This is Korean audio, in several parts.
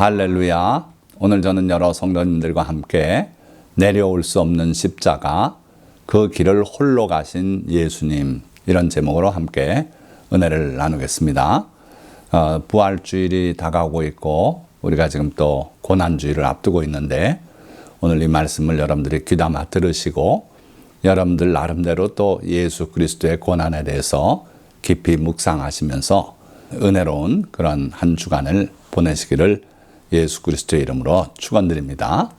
할렐루야. 오늘 저는 여러 성도님들과 함께 내려올 수 없는 십자가, 그 길을 홀로 가신 예수님, 이런 제목으로 함께 은혜를 나누겠습니다. 어, 부활주일이 다가오고 있고, 우리가 지금 또 고난주일을 앞두고 있는데, 오늘 이 말씀을 여러분들이 귀담아 들으시고, 여러분들 나름대로 또 예수 그리스도의 고난에 대해서 깊이 묵상하시면서 은혜로운 그런 한 주간을 보내시기를 예수 그리스도의 이름으로 축원드립니다.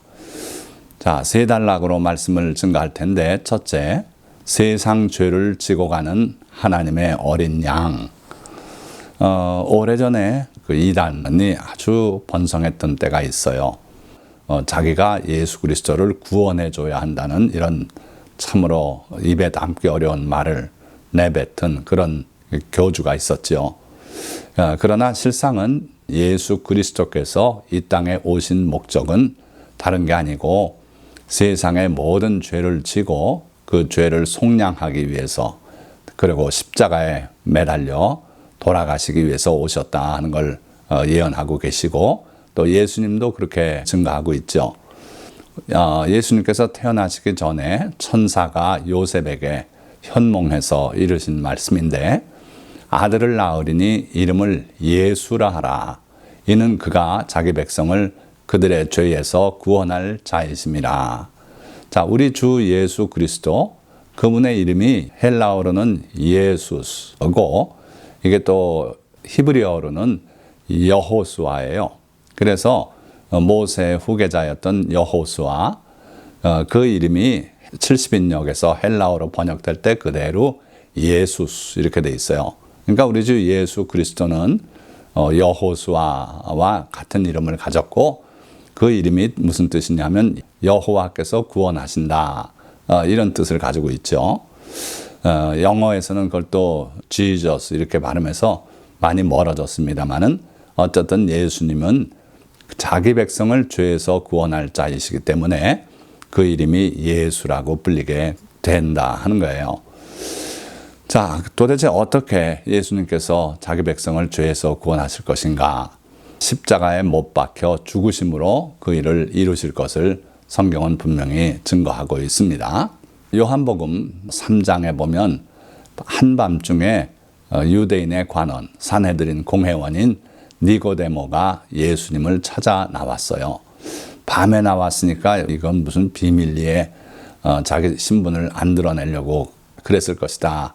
자, 세 단락으로 말씀을 증가할 텐데 첫째, 세상 죄를 지고 가는 하나님의 어린 양. 어, 오래전에 그 이단이 아주 번성했던 때가 있어요. 어, 자기가 예수 그리스도를 구원해 줘야 한다는 이런 참으로 입에 담기 어려운 말을 내뱉은 그런 교주가 있었지요. 어, 그러나 실상은 예수 그리스도께서 이 땅에 오신 목적은 다른 게 아니고 세상의 모든 죄를 지고 그 죄를 속량하기 위해서 그리고 십자가에 매달려 돌아가시기 위해서 오셨다 하는 걸 어, 예언하고 계시고 또 예수님도 그렇게 증가하고 있죠. 어, 예수님께서 태어나시기 전에 천사가 요셉에게 현몽해서 이르신 말씀인데 아들을 낳으리니 이름을 예수라 하라. 이는 그가 자기 백성을 그들의 죄에서 구원할 자이심이라. 자, 우리 주 예수 그리스도 그분의 이름이 헬라어로는 예수스고 이게 또 히브리어로는 여호수아예요. 그래서 모세 후계자였던 여호수아 그 이름이 70인역에서 헬라어로 번역될 때 그대로 예수스 이렇게 돼 있어요. 그러니까 우리 주 예수 그리스도는 어, 여호수아와 같은 이름을 가졌고 그 이름이 무슨 뜻이냐면 여호와께서 구원하신다 어, 이런 뜻을 가지고 있죠. 어, 영어에서는 그걸 또 Jesus 이렇게 발음해서 많이 멀어졌습니다만은 어쨌든 예수님은 자기 백성을 죄에서 구원할 자이시기 때문에 그 이름이 예수라고 불리게 된다 하는 거예요. 자, 도대체 어떻게 예수님께서 자기 백성을 죄에서 구원하실 것인가? 십자가에 못 박혀 죽으심으로 그 일을 이루실 것을 성경은 분명히 증거하고 있습니다. 요한복음 3장에 보면 한밤중에 어, 유대인의 관원, 산헤드린 공회원인 니고데모가 예수님을 찾아 나왔어요. 밤에 나왔으니까 이건 무슨 비밀리에 어, 자기 신분을 안 드러내려고 그랬을 것이다.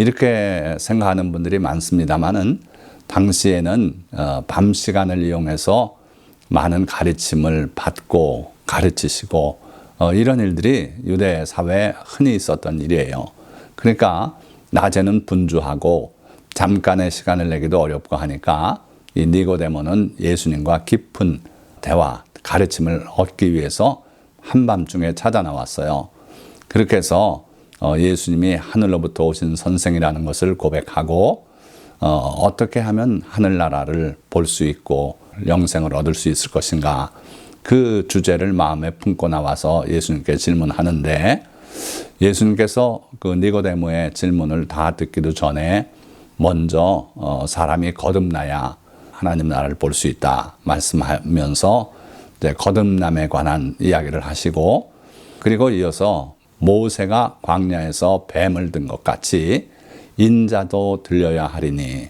이렇게 생각하는 분들이 많습니다만은 당시에는 어, 밤 시간을 이용해서 많은 가르침을 받고 가르치시고 어, 이런 일들이 유대 사회에 흔히 있었던 일이에요. 그러니까 낮에는 분주하고 잠깐의 시간을 내기도 어렵고 하니까 이 니고데모는 예수님과 깊은 대화, 가르침을 얻기 위해서 한밤중에 찾아 나왔어요. 그렇게 해서 어, 예수님이 하늘로부터 오신 선생이라는 것을 고백하고 어, 떻게 하면 하늘나라를 볼 수 있고 영생을 얻을 수 있을 것인가? 그 주제를 마음에 품고 나와서 예수님께 질문하는데 예수님께서 그 니고데모의 질문을 다 듣기도 전에 먼저 어, 사람이 거듭나야 하나님 나라를 볼 수 있다 말씀하면서 거듭남에 관한 이야기를 하시고 그리고 이어서 모세가 광야에서 뱀을 든 것 같이 인자도 들려야 하리니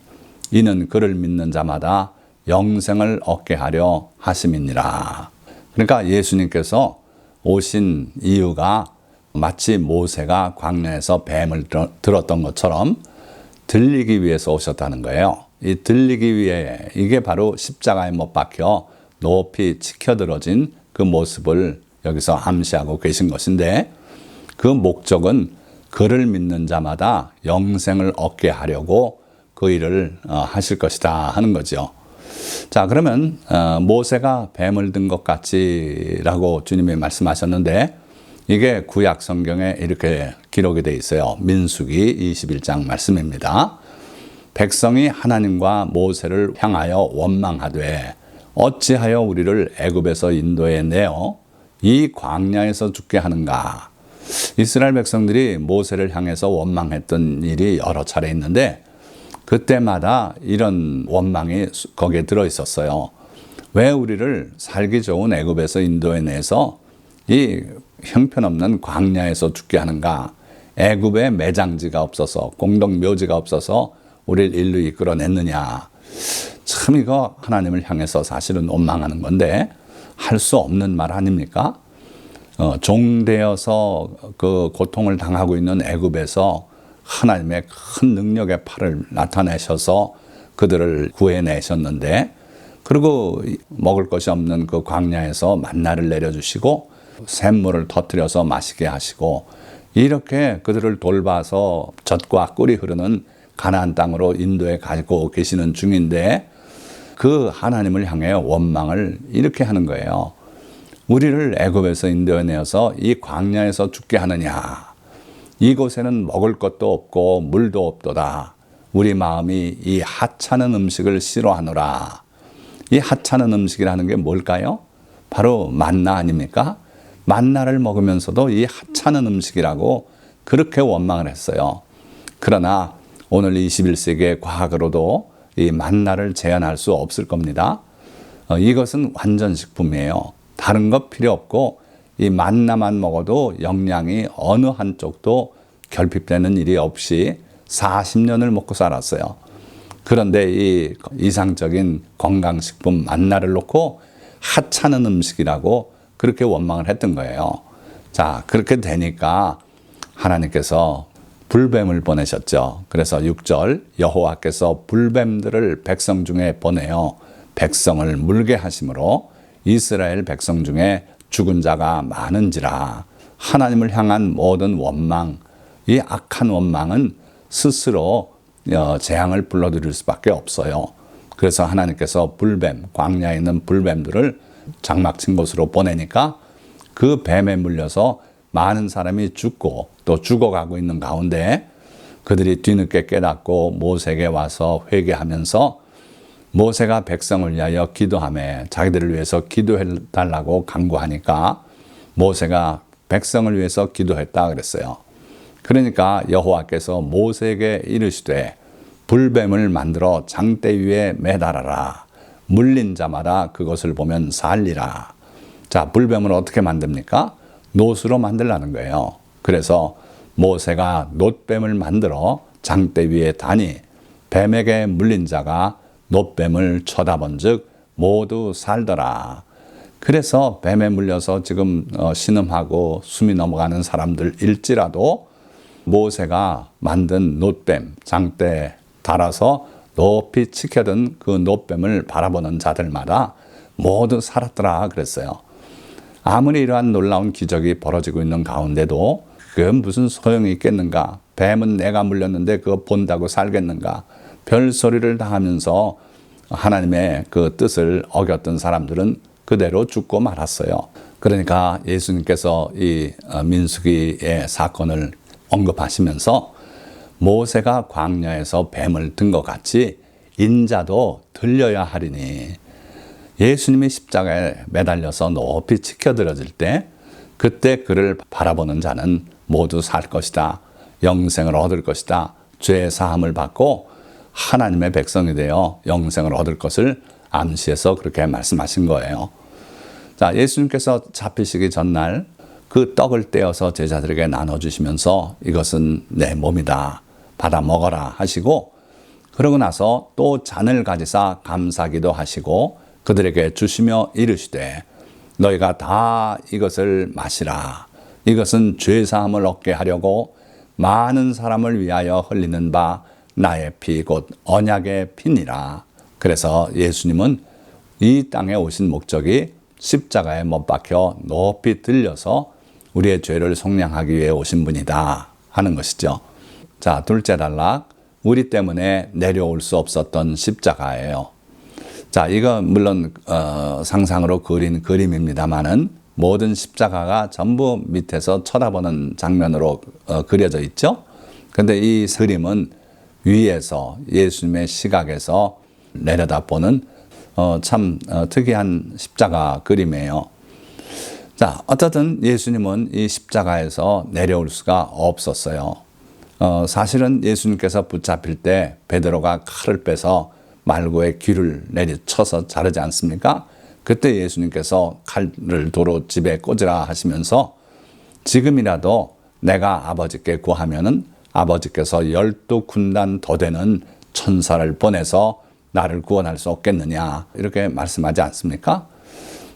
이는 그를 믿는 자마다 영생을 얻게 하려 하심이니라. 그러니까 예수님께서 오신 이유가 마치 모세가 광야에서 뱀을 들었던 것처럼 들리기 위해서 오셨다는 거예요. 이 들리기 위해 이게 바로 십자가에 못 박혀 높이 치켜들어진 그 모습을 여기서 암시하고 계신 것인데 그 목적은 그를 믿는 자마다 영생을 얻게 하려고 그 일을 어, 하실 것이다 하는 거죠. 자, 그러면 어, 모세가 뱀을 든 것 같지라고 주님이 말씀하셨는데 이게 구약 성경에 이렇게 기록이 되어 있어요. 민수기 21장 말씀입니다. 백성이 하나님과 모세를 향하여 원망하되 어찌하여 우리를 애굽에서 인도해 내어 이 광야에서 죽게 하는가? 이스라엘 백성들이 모세를 향해서 원망했던 일이 여러 차례 있는데 그때마다 이런 원망이 거기에 들어 있었어요. 왜 우리를 살기 좋은 애굽에서 인도해내서 이 형편없는 광야에서 죽게 하는가? 애굽에 매장지가 없어서 공동 묘지가 없어서 우리를 일로 이끌어냈느냐? 참 이거 하나님을 향해서 사실은 원망하는 건데 할 수 없는 말 아닙니까? 어, 종되어서 그 고통을 당하고 있는 애굽에서 하나님의 큰 능력의 팔을 나타내셔서 그들을 구해내셨는데 그리고 먹을 것이 없는 그 광야에서 만나를 내려주시고 샘물을 터뜨려서 마시게 하시고 이렇게 그들을 돌봐서 젖과 꿀이 흐르는 가나안 땅으로 인도에 가고 계시는 중인데 그 하나님을 향해 원망을 이렇게 하는 거예요. 우리를 애굽에서 인도에 내어서 이 광야에서 죽게 하느냐? 이곳에는 먹을 것도 없고 물도 없도다. 우리 마음이 이 하찮은 음식을 싫어하노라. 이 하찮은 음식이라는 게 뭘까요? 바로 만나 아닙니까? 만나를 먹으면서도 이 하찮은 음식이라고 그렇게 원망을 했어요. 그러나 오늘 21세기의 과학으로도 이 만나를 제한할 수 없을 겁니다. 어, 이것은 완전 식품이에요. 다른 것 필요 없고 이 만나만 먹어도 영양이 어느 한쪽도 결핍되는 일이 없이 40년을 먹고 살았어요. 그런데 이 이상적인 건강식품 만나를 놓고 하찮은 음식이라고 그렇게 원망을 했던 거예요. 자, 그렇게 되니까 하나님께서 불뱀을 보내셨죠. 그래서 6절 여호와께서 불뱀들을 백성 중에 보내어 백성을 물게 하심으로 이스라엘 백성 중에 죽은 자가 많은지라 하나님을 향한 모든 원망, 이 악한 원망은 스스로 어, 재앙을 불러들일 수밖에 없어요. 그래서 하나님께서 불뱀, 광야에 있는 불뱀들을 장막 친 곳으로 보내니까 그 뱀에 물려서 많은 사람이 죽고 또 죽어가고 있는 가운데 그들이 뒤늦게 깨닫고 모세에게 와서 회개하면서 모세가 백성을 위하여 기도하며 자기들을 위해서 기도해 달라고 강구하니까 모세가 백성을 위해서 기도했다 그랬어요. 그러니까 여호와께서 모세에게 이르시되 불뱀을 만들어 장대 위에 매달아라. 물린 자마다 그것을 보면 살리라. 자, 불뱀을 어떻게 만듭니까? 노수로 만들라는 거예요. 그래서 모세가 놋뱀을 만들어 장대 위에 다니 뱀에게 물린 자가 놋뱀을 쳐다본 즉 모두 살더라. 그래서 뱀에 물려서 지금 어, 신음하고 숨이 넘어가는 사람들일지라도 모세가 만든 놋뱀 장대에 달아서 높이 치켜든 그 놋뱀을 바라보는 자들마다 모두 살았더라 그랬어요. 아무리 이러한 놀라운 기적이 벌어지고 있는 가운데도 그 무슨 소용이 있겠는가? 뱀은 내가 물렸는데 그거 본다고 살겠는가? 별 소리를 다 하면서 하나님의 그 뜻을 어겼던 사람들은 그대로 죽고 말았어요. 그러니까 예수님께서 이 어, 민수기의 사건을 언급하시면서 모세가 광야에서 뱀을 든 것 같이 인자도 들려야 하리니 예수님이 십자가에 매달려서 높이 치켜들어질 때 그때 그를 바라보는 자는 모두 살 것이다. 영생을 얻을 것이다. 죄 사함을 받고 하나님의 백성이 되어 영생을 얻을 것을 암시해서 그렇게 말씀하신 거예요. 자, 예수님께서 잡히시기 전날 그 떡을 떼어서 제자들에게 나눠주시면서 이것은 내 몸이다. 받아 먹어라 하시고 그러고 나서 또 잔을 가지사 감사기도 하시고 그들에게 주시며 이르시되 너희가 다 이것을 마시라. 이것은 죄사함을 얻게 하려고 많은 사람을 위하여 흘리는 바 나의 피 곧 언약의 피니라. 그래서 예수님은 이 땅에 오신 목적이 십자가에 못 박혀 높이 들려서 우리의 죄를 속량하기 위해 오신 분이다 하는 것이죠. 자, 둘째 단락. 우리 때문에 내려올 수 없었던 십자가예요. 자, 이거 물론 어, 상상으로 그린 그림입니다만은 모든 십자가가 전부 밑에서 쳐다보는 장면으로 어, 그려져 있죠. 근데 이 그림은 위에서 예수님의 시각에서 내려다보는 어, 참 어, 특이한 십자가 그림이에요. 자, 어쨌든 예수님은 이 십자가에서 내려올 수가 없었어요. 어, 사실은 예수님께서 붙잡힐 때 베드로가 칼을 빼서 말고의 귀를 내리쳐서 자르지 않습니까? 그때 예수님께서 칼을 도로 집에 꽂으라 하시면서 지금이라도 내가 아버지께 구하면은 아버지께서 열두 군단 더 되는 천사를 보내서 나를 구원할 수 없겠느냐 이렇게 말씀하지 않습니까?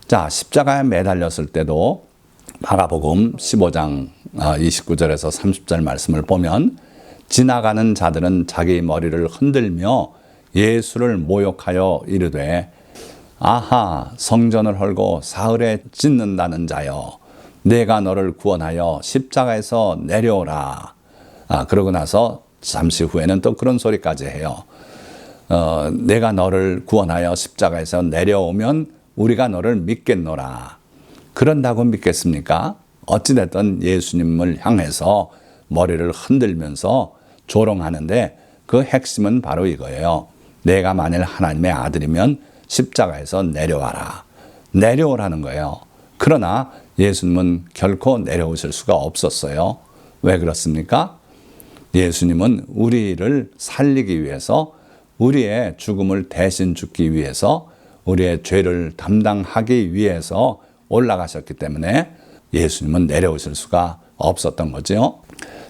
자 십자가에 매달렸을 때도 마가복음 15장 29절에서 아, 30절 말씀을 보면 지나가는 자들은 자기 머리를 흔들며 예수를 모욕하여 이르되 아하 성전을 헐고 사흘에 짓는다는 자여 내가 너를 구원하여 십자가에서 내려오라 아 그러고 나서 잠시 후에는 또 그런 소리까지 해요 어, 내가 너를 구원하여 십자가에서 내려오면 우리가 너를 믿겠노라 그런다고 믿겠습니까? 어찌됐든 예수님을 향해서 머리를 흔들면서 조롱하는데 그 핵심은 바로 이거예요. 내가 만일 하나님의 아들이면 십자가에서 내려와라. 내려오라는 거예요. 그러나 예수님은 결코 내려오실 수가 없었어요. 왜 그렇습니까? 예수님은 우리를 살리기 위해서 우리의 죽음을 대신 죽기 위해서 우리의 죄를 담당하기 위해서 올라가셨기 때문에 예수님은 내려오실 수가 없었던 거죠.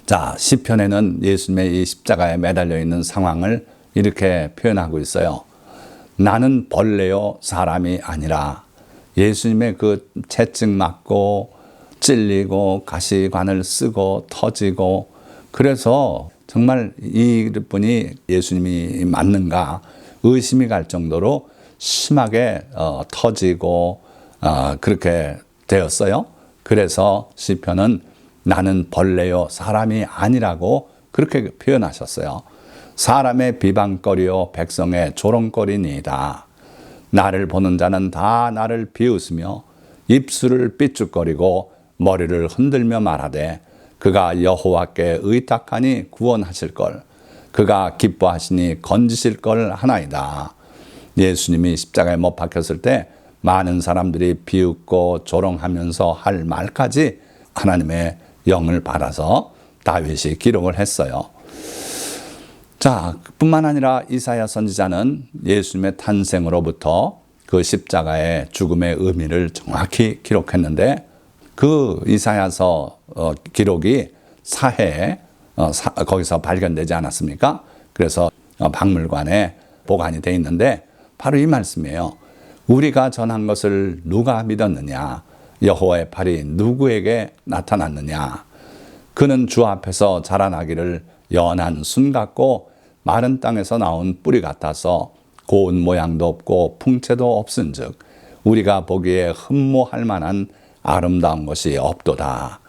자, 시편에는 예수님의 이 십자가에 매달려 있는 상황을 이렇게 표현하고 있어요. 나는 벌레요 사람이 아니라 예수님의 그 채찍 맞고 찔리고 가시관을 쓰고 터지고 그래서 정말 이분이 예수님이 맞는가 의심이 갈 정도로 심하게 어, 터지고 어, 그렇게 되었어요. 그래서 시편은 나는 벌레요 사람이 아니라고 그렇게 표현하셨어요. 사람의 비방거리요 백성의 조롱거리니이다. 나를 보는 자는 다 나를 비웃으며 입술을 삐죽거리고 머리를 흔들며 말하되 그가 여호와께 의탁하니 구원하실 걸 그가 기뻐하시니 건지실 걸 하나이다. 예수님이 십자가에 못 박혔을 때 많은 사람들이 비웃고 조롱하면서 할 말까지 하나님의 영을 받아서 다윗이 기록을 했어요. 자, 뿐만 아니라 이사야 선지자는 예수님의 탄생으로부터 그 십자가의 죽음의 의미를 정확히 기록했는데 그 이사야서 어, 기록이 사해에 어, 사, 거기서 발견되지 않았습니까? 그래서 어, 박물관에 보관이 돼 있는데 바로 이 말씀이에요. 우리가 전한 것을 누가 믿었느냐? 여호와의 팔이 누구에게 나타났느냐? 그는 주 앞에서 자라나기를 연한 순 같고 마른 땅에서 나온 뿌리 같아서 고운 모양도 없고 풍채도 없은즉 우리가 보기에 흠모할 만한 아름다운 것이 없도다.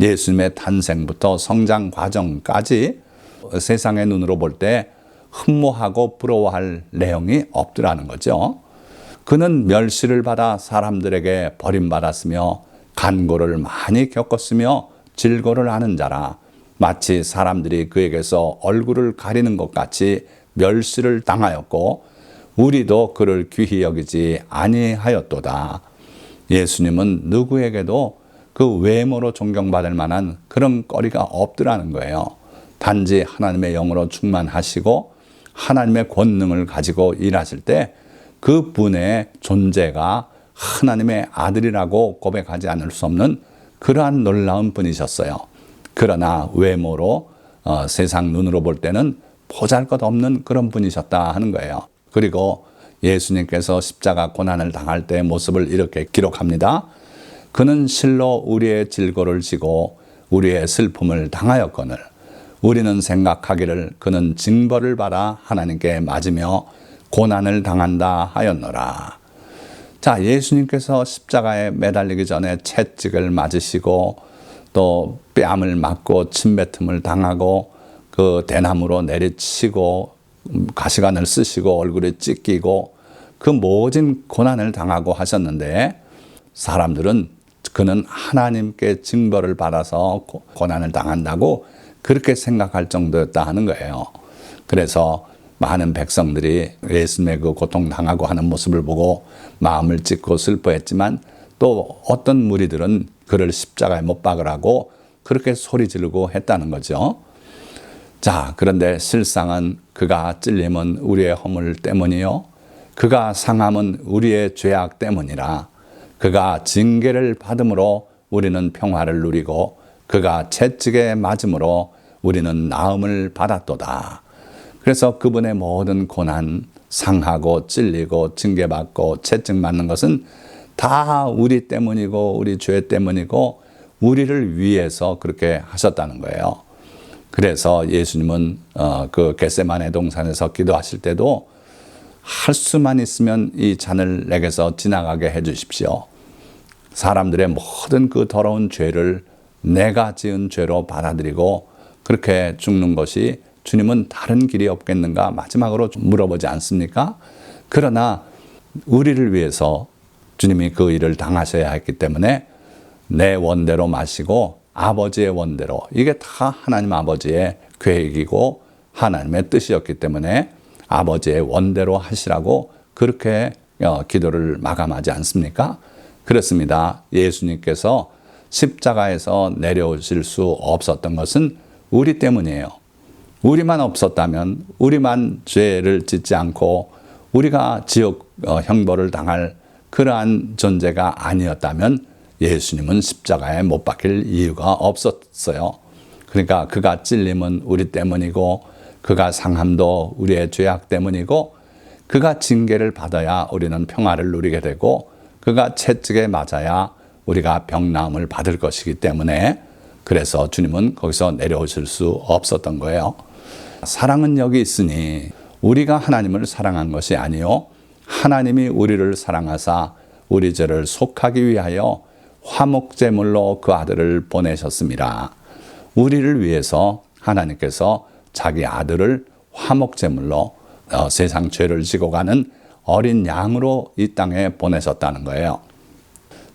예수님의 탄생부터 성장 과정까지 세상의 눈으로 볼 때 흠모하고 부러워할 내용이 없더라는 거죠. 그는 멸시를 받아 사람들에게 버림받았으며 간고를 많이 겪었으며 질고를 하는 자라 마치 사람들이 그에게서 얼굴을 가리는 것 같이 멸시를 당하였고 우리도 그를 귀히 여기지 아니하였도다. 예수님은 누구에게도 그 외모로 존경받을 만한 그런 거리가 없더라는 거예요. 단지 하나님의 영으로 충만하시고 하나님의 권능을 가지고 일하실 때 그 분의 존재가 하나님의 아들이라고 고백하지 않을 수 없는 그러한 놀라운 분이셨어요. 그러나 외모로 어, 세상 눈으로 볼 때는 보잘 것 없는 그런 분이셨다 하는 거예요. 그리고 예수님께서 십자가 고난을 당할 때의 모습을 이렇게 기록합니다. 그는 실로 우리의 질고를 지고 우리의 슬픔을 당하였거늘 우리는 생각하기를 그는 징벌을 받아 하나님께 맞으며 고난을 당한다 하였노라. 자, 예수님께서 십자가에 매달리기 전에 채찍을 맞으시고 또 뺨을 맞고 침뱉음을 당하고 그 대나무로 내리치고 가시관을 쓰시고 얼굴에 찢기고 그 모진 고난을 당하고 하셨는데 사람들은 그는 하나님께 징벌을 받아서 고난을 당한다고 그렇게 생각할 정도였다 하는 거예요. 그래서 많은 백성들이 예수님의 그 고통 당하고 하는 모습을 보고 마음을 찢고 슬퍼했지만 또 어떤 무리들은 그를 십자가에 못 박으라고 그렇게 소리 지르고 했다는 거죠. 자, 그런데 실상은 그가 찔림은 우리의 허물 때문이요. 그가 상함은 우리의 죄악 때문이라 그가 징계를 받음으로 우리는 평화를 누리고 그가 채찍에 맞음으로 우리는 나음을 받았도다. 그래서 그분의 모든 고난, 상하고 찔리고 징계받고 채찍 맞는 것은 다 우리 때문이고 우리 죄 때문이고 우리를 위해서 그렇게 하셨다는 거예요. 그래서 예수님은 어, 그 겟세마네 동산에서 기도하실 때도 할 수만 있으면 이 잔을 내게서 지나가게 해 주십시오. 사람들의 모든 그 더러운 죄를 내가 지은 죄로 받아들이고 그렇게 죽는 것이 주님은 다른 길이 없겠는가 마지막으로 물어보지 않습니까? 그러나 우리를 위해서 주님이 그 일을 당하셔야 했기 때문에 내 원대로 마시고 아버지의 원대로 이게 다 하나님 아버지의 계획이고 하나님의 뜻이었기 때문에 아버지의 원대로 하시라고 그렇게 어, 기도를 마감하지 않습니까? 그렇습니다. 예수님께서 십자가에서 내려오실 수 없었던 것은 우리 때문이에요. 우리만 없었다면, 우리만 죄를 짓지 않고 우리가 지옥 어, 형벌을 당할 그러한 존재가 아니었다면 예수님은 십자가에 못 박힐 이유가 없었어요. 그러니까 그가 찔림은 우리 때문이고 그가 상함도 우리의 죄악 때문이고 그가 징계를 받아야 우리는 평화를 누리게 되고 그가 채찍에 맞아야 우리가 병나음을 받을 것이기 때문에 그래서 주님은 거기서 내려오실 수 없었던 거예요. 사랑은 여기 있으니 우리가 하나님을 사랑한 것이 아니요 하나님이 우리를 사랑하사 우리 죄를 속하기 위하여 화목제물로 그 아들을 보내셨습니다. 우리를 위해서 하나님께서 자기 아들을 화목제물로 어, 세상 죄를 지고 가는 어린 양으로 이 땅에 보내셨다는 거예요.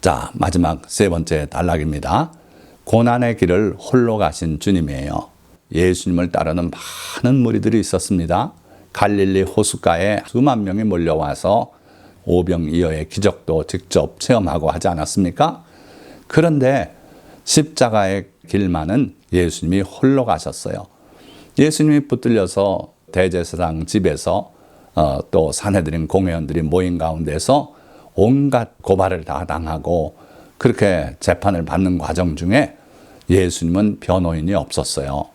자, 마지막 세 번째 단락입니다. 고난의 길을 홀로 가신 주님이에요. 예수님을 따르는 많은 무리들이 있었습니다. 갈릴리 호숫가에 수만 명이 몰려와서 오병이어의 기적도 직접 체험하고 하지 않았습니까? 그런데 십자가의 길만은 예수님이 홀로 가셨어요. 예수님이 붙들려서 대제사장 집에서 어, 또 사내들인 공회원들이 모인 가운데서 온갖 고발을 다 당하고 그렇게 재판을 받는 과정 중에 예수님은 변호인이 없었어요.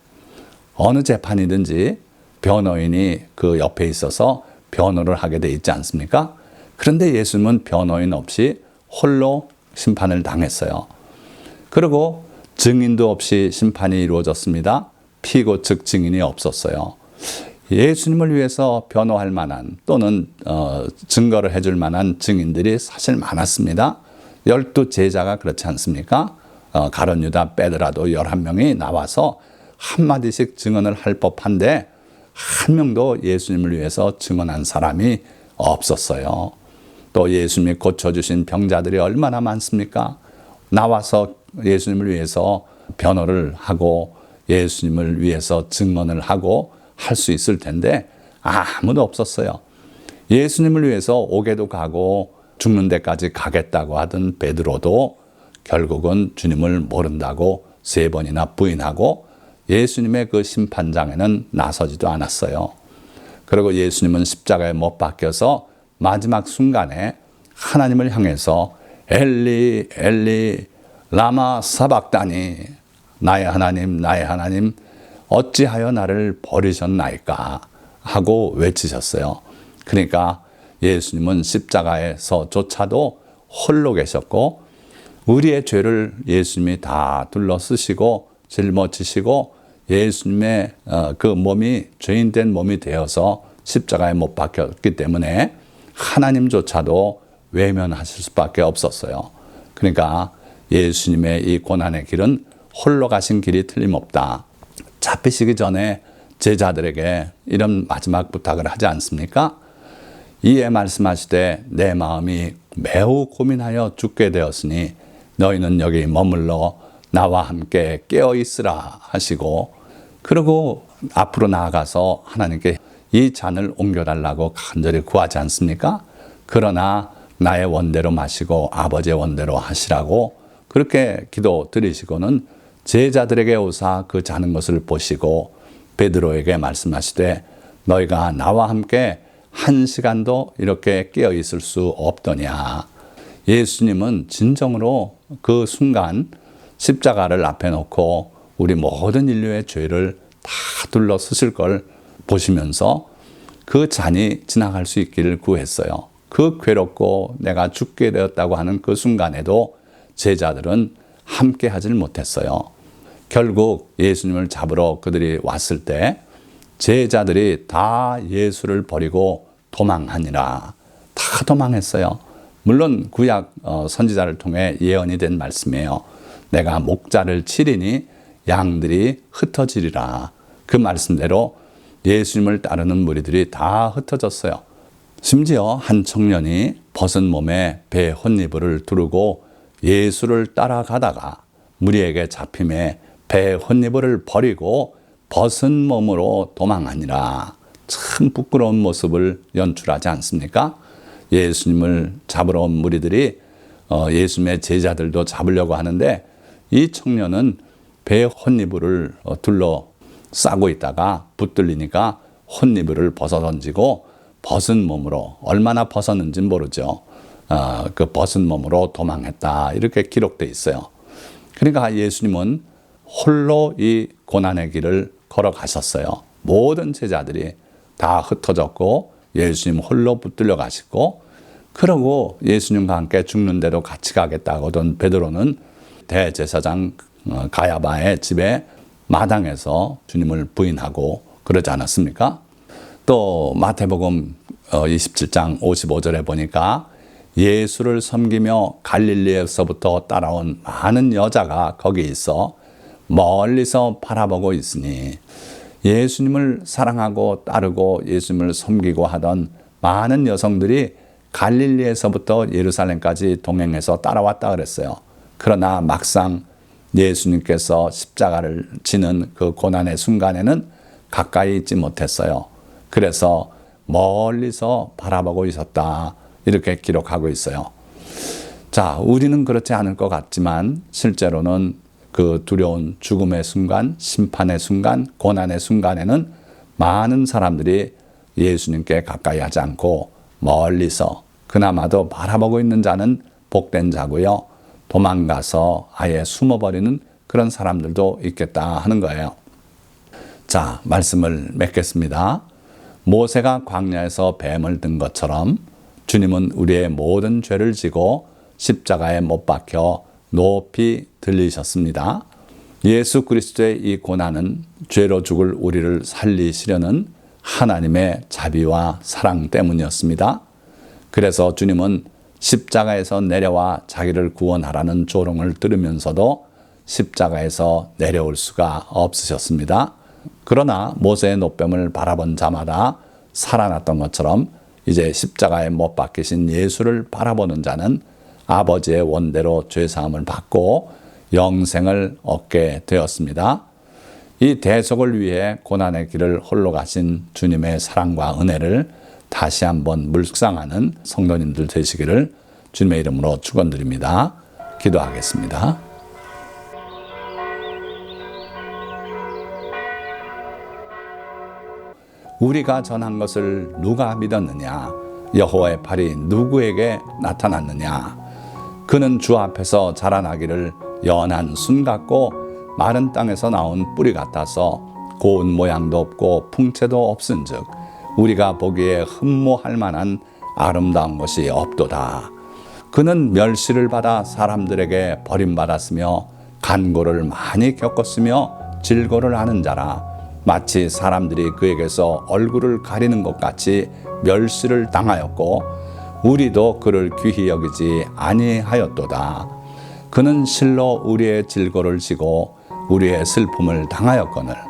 어느 재판이든지 변호인이 그 옆에 있어서 변호를 하게 돼 있지 않습니까? 그런데 예수님은 변호인 없이 홀로 심판을 당했어요. 그리고 증인도 없이 심판이 이루어졌습니다. 피고 측 증인이 없었어요. 예수님을 위해서 변호할 만한 또는 어, 증거를 해줄 만한 증인들이 사실 많았습니다. 열두 제자가 그렇지 않습니까? 어, 가론 유다 빼더라도 열한 명이 나와서 한마디씩 증언을 할 법한데 한 명도 예수님을 위해서 증언한 사람이 없었어요. 또 예수님이 고쳐주신 병자들이 얼마나 많습니까? 나와서 예수님을 위해서 변호를 하고 예수님을 위해서 증언을 하고 할 수 있을 텐데 아무도 없었어요. 예수님을 위해서 오게도 가고 죽는 데까지 가겠다고 하던 베드로도 결국은 주님을 모른다고 세 번이나 부인하고 예수님의 그 심판장에는 나서지도 않았어요. 그리고 예수님은 십자가에 못 박혀서 마지막 순간에 하나님을 향해서 엘리 엘리 라마 사박다니 나의 하나님 나의 하나님 어찌하여 나를 버리셨나이까 하고 외치셨어요. 그러니까 예수님은 십자가에서조차도 홀로 계셨고 우리의 죄를 예수님이 다 둘러 쓰시고 짊어지시고 예수님의 어, 그 몸이 죄인된 몸이 되어서 십자가에 못 박혔기 때문에 하나님조차도 외면하실 수밖에 없었어요. 그러니까 예수님의 이 고난의 길은 홀로 가신 길이 틀림없다. 잡히시기 전에 제자들에게 이런 마지막 부탁을 하지 않습니까? 이에 말씀하시되 내 마음이 매우 고민하여 죽게 되었으니 너희는 여기 머물러 나와 함께 깨어 있으라 하시고 그리고 앞으로 나아가서 하나님께 이 잔을 옮겨달라고 간절히 구하지 않습니까? 그러나 나의 원대로 마시고 아버지의 원대로 하시라고 그렇게 기도 드리시고는 제자들에게 오사 그 자는 것을 보시고 베드로에게 말씀하시되 너희가 나와 함께 한 시간도 이렇게 깨어 있을 수 없더냐. 예수님은 진정으로 그 순간 십자가를 앞에 놓고 우리 모든 인류의 죄를 다 둘러 쓰실 걸 보시면서 그 잔이 지나갈 수 있기를 구했어요. 그 괴롭고 내가 죽게 되었다고 하는 그 순간에도 제자들은 함께 하질 못했어요. 결국 예수님을 잡으러 그들이 왔을 때 제자들이 다 예수를 버리고 도망하니라. 다 도망했어요. 물론 구약 어, 선지자를 통해 예언이 된 말씀이에요. 내가 목자를 치리니 양들이 흩어지리라. 그 말씀대로 예수님을 따르는 무리들이 다 흩어졌어요. 심지어 한 청년이 벗은 몸에 배 혼니부를 두르고 예수를 따라가다가 무리에게 잡힘에 배 혼니부를 버리고 벗은 몸으로 도망하니라. 참 부끄러운 모습을 연출하지 않습니까? 예수님을 잡으러 온 무리들이 어, 예수님의 제자들도 잡으려고 하는데 이 청년은 배 혼니부를 어, 둘러 싸고 있다가 붙들리니까 혼니부를 벗어 던지고 벗은 몸으로 얼마나 벗었는지 모르죠. 어, 그 벗은 몸으로 도망했다 이렇게 기록돼 있어요. 그러니까 예수님은 홀로 이 고난의 길을 걸어가셨어요. 모든 제자들이 다 흩어졌고 예수님 홀로 붙들려 가시고 그러고 예수님과 함께 죽는데도 같이 가겠다고 하던 베드로는 대제사장 어, 가야바의 집에 마당에서 주님을 부인하고 그러지 않았습니까? 또 마태복음 27장 55절에 보니까 예수를 섬기며 갈릴리에서부터 따라온 많은 여자가 거기 있어 멀리서 바라보고 있으니 예수님을 사랑하고 따르고 예수님을 섬기고 하던 많은 여성들이 갈릴리에서부터 예루살렘까지 동행해서 따라왔다 그랬어요. 그러나 막상 예수님께서 십자가를 지는 그 고난의 순간에는 가까이 있지 못했어요. 그래서 멀리서 바라보고 있었다. 이렇게 기록하고 있어요. 자, 우리는 그렇지 않을 것 같지만 실제로는 그 두려운 죽음의 순간, 심판의 순간, 고난의 순간에는 많은 사람들이 예수님께 가까이 하지 않고 멀리서 그나마도 바라보고 있는 자는 복된 자고요. 도망가서 아예 숨어버리는 그런 사람들도 있겠다 하는 거예요. 자, 말씀을 맺겠습니다. 모세가 광야에서 뱀을 든 것처럼 주님은 우리의 모든 죄를 지고 십자가에 못 박혀 높이 들리셨습니다. 예수 그리스도의 이 고난은 죄로 죽을 우리를 살리시려는 하나님의 자비와 사랑 때문이었습니다. 그래서 주님은 십자가에서 내려와 자기를 구원하라는 조롱을 들으면서도 십자가에서 내려올 수가 없으셨습니다. 그러나 모세의 노뱀을 바라본 자마다 살아났던 것처럼 이제 십자가에 못 박히신 예수를 바라보는 자는 아버지의 원대로 죄사함을 받고 영생을 얻게 되었습니다. 이 대속을 위해 고난의 길을 홀로 가신 주님의 사랑과 은혜를 다시 한번 묵상하는 성도님들 되시기를 주님의 이름으로 축원드립니다. 기도하겠습니다. 우리가 전한 것을 누가 믿었느냐? 여호와의 팔이 누구에게 나타났느냐? 그는 주 앞에서 자라나기를 연한 순 같고 마른 땅에서 나온 뿌리 같아서 고운 모양도 없고 풍채도 없은즉 우리가 보기에 흠모할 만한 아름다운 것이 없도다. 그는 멸시를 받아 사람들에게 버림받았으며 간고를 많이 겪었으며 질고를 하는 자라 마치 사람들이 그에게서 얼굴을 가리는 것 같이 멸시를 당하였고 우리도 그를 귀히 여기지 아니하였도다. 그는 실로 우리의 질고를 지고 우리의 슬픔을 당하였거늘